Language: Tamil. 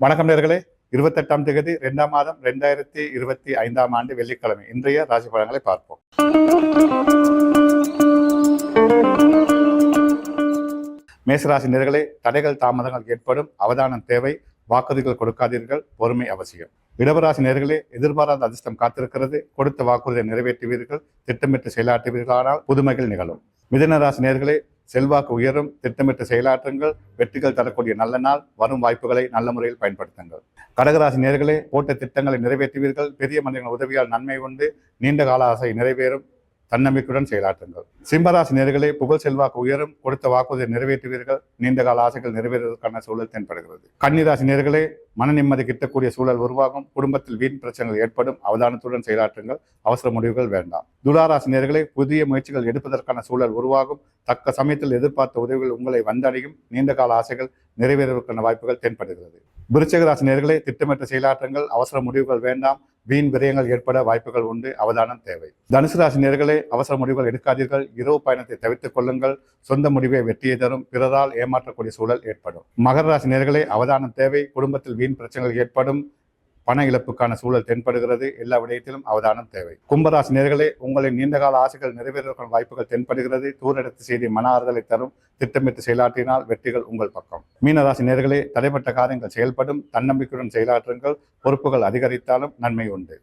வணக்கம் நேர்களே. இருபத்தெட்டாம் தேதி ரெண்டாம் மாதம் ரெண்டாயிரத்தி இருபத்தி ஐந்தாம் ஆண்டு வெள்ளிக்கிழமை. இன்றைய ராசி பலன்களை பார்ப்போம். மேசராசி நேர்களே தடைகள் தாமதங்கள் ஏற்படும் அவதானம் தேவை வாக்குறுதிகள் கொடுக்காதீர்கள் பொறுமை அவசியம். இடவராசி நேர்களே எதிர்பாராத அதிர்ஷ்டம் காத்திருக்கிறது கொடுத்த வாக்குறுதியை நிறைவேற்றுவீர்கள் திட்டமிட்டு செயலாற்றுவீர்களானால் புதுமைகள் நிகழும். மிதனராசி நேர்களே செல்வாக்கு உயரும் திட்டமிட்டு செயலாற்றுங்கள் வெற்றிகள் தரக்கூடிய நல்ல நாள் வரும் வாய்ப்புகளை நல்ல முறையில் பயன்படுத்துங்கள். கடகராசி நேர்களே போட்ட திட்டங்களை நிறைவேற்றுவீர்கள். பெரிய மனிதர்கள் உதவியால் நன்மை உண்டு. நீண்ட கால ஆசை நிறைவேறும். தன்னம்பிக்கையுடன் செயலாற்றுங்கள். சிம்மராசி நேர்களே புகழ் செல்வாக்கு உயரும். கொடுத்த வாக்குறுதியை நிறைவேற்றுவீர்கள். நீண்ட கால ஆசைகள் நிறைவேறுவதற்கான சூழல் தென்படுகிறது. கன்னிராசி நேர்களே மன நிம்மதி கிட்டக்கூடிய சூழல் உருவாகும். குடும்பத்தில் வீண் பிரச்சனைகள் ஏற்படும். அவதானத்துடன் செயலாற்றுங்கள். அவசர முடிவுகள் வேண்டாம். துளாராசி நேர்களை புதிய முயற்சிகள் எடுப்பதற்கான சூழல் உருவாகும். தக்க சமயத்தில் எதிர்பார்த்த உதவிகள் உங்களை வந்தடையும். நீண்ட கால ஆசைகள் நிறைவேறுவதற்கான வாய்ப்புகள் தென்படுகிறது. விருச்சக ராசி திட்டமிட்ட செயலாற்றுங்கள். அவசர முடிவுகள் வேண்டாம். வீண் விரயங்கள் ஏற்பட வாய்ப்புகள் உண்டு அவதானம் தேவை. தனுசு ராசி நேர்களே அவசர முடிவுகள் எடுக்காதீர்கள். இரவு பயணத்தை தவிர்த்துக் கொள்ளுங்கள். சொந்த முடிவை வெற்றியை தரும். பிறரால் ஏமாற்றக்கூடிய சூழல் ஏற்படும். மகர ராசி நேர்களே அவதானம் தேவை. குடும்பத்தில் வீண் பிரச்சனைகள் ஏற்படும். பண இழப்புக்கான சூழல் தென்படுகிறது. எல்லா விடயத்திலும் அவதானம் தேவை. கும்பராசி நேர்களே உங்களின் நீண்டகால ஆசைகள் நிறைவேறுவதற்கான வாய்ப்புகள் தென்படுகிறது. தூரெடுத்து செய்தி மன ஆறுதலை தரும். திட்டமிட்டு செயலாற்றினால் வெற்றிகள் உங்கள் பக்கம். மீனராசி நேர்களே தடைப்பட்ட காரியங்கள் செயல்படும். தன்னம்பிக்கையுடன் செயலாற்றுங்கள். பொறுப்புகள் அதிகரித்தாலும் நன்மை உண்டு.